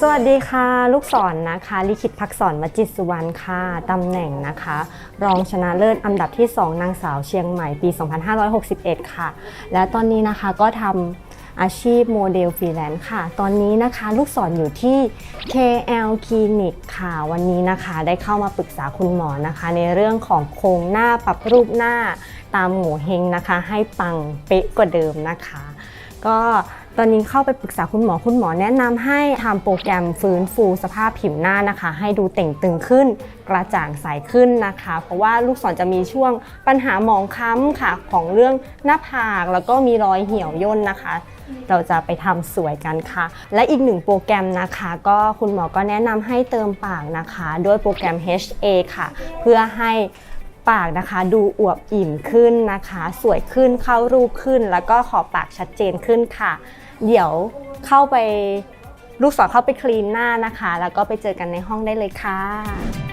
สวัสดีค่ะ ลูกศรนนะคะ ลิขิตพักษรวจิตสุวรรณค่ะตำแหน่งนะคะ รองชนะเลิศอันดับที่ 2 นางสาวเชียงใหม่ปี 2561 ค่ะ และตอนนี้นะคะก็ทำอาชีพโมเดลฟรีแลนซ์ค่ะ ตอนนี้นะคะลูกศรอยู่ที่ KL Clinic ค่ะ วันนี้นะคะได้เข้ามาปรึกษาคุณหมอนะคะ ในเรื่องของโครงหน้าปรับรูปหน้าตามหมูเฮงนะคะ ให้ปังเป๊ะกว่าเดิมนะคะ ก็ตอนนี้เข้าไปปรึกษาคุณหมอคุณหมอแนะนำให้ทำโปรแกรมฟื้นฟูสภาพผิวหน้านะคะ ให้ดูเต่งตึงขึ้น กระจ่างใสขึ้นนะคะ เพราะว่าลูกศรจะมีช่วงปัญหาหมองคล้ำค่ะของเรื่องหน้าผากแล้วก็มีรอยเหี่ยวย่นนะคะ เราจะไปทำสวยกันค่ะ และอีกหนึ่งโปรแกรมนะคะ ก็คุณหมอก็แนะนำให้เติมปากนะคะ ด้วยโปรแกรม HA ค่ะ เพื่อให้ ปากนะคะ ดูอวบอิ่มขึ้นนะคะ สวยขึ้นเข้ารูปขึ้น แล้วก็ขอบปากชัดเจนขึ้นค่ะ เดี๋ยวเข้าไปลูกศรเข้าไปคลีนหน้านะคะ แล้วก็ไปเจอกันในห้องได้เลยค่ะ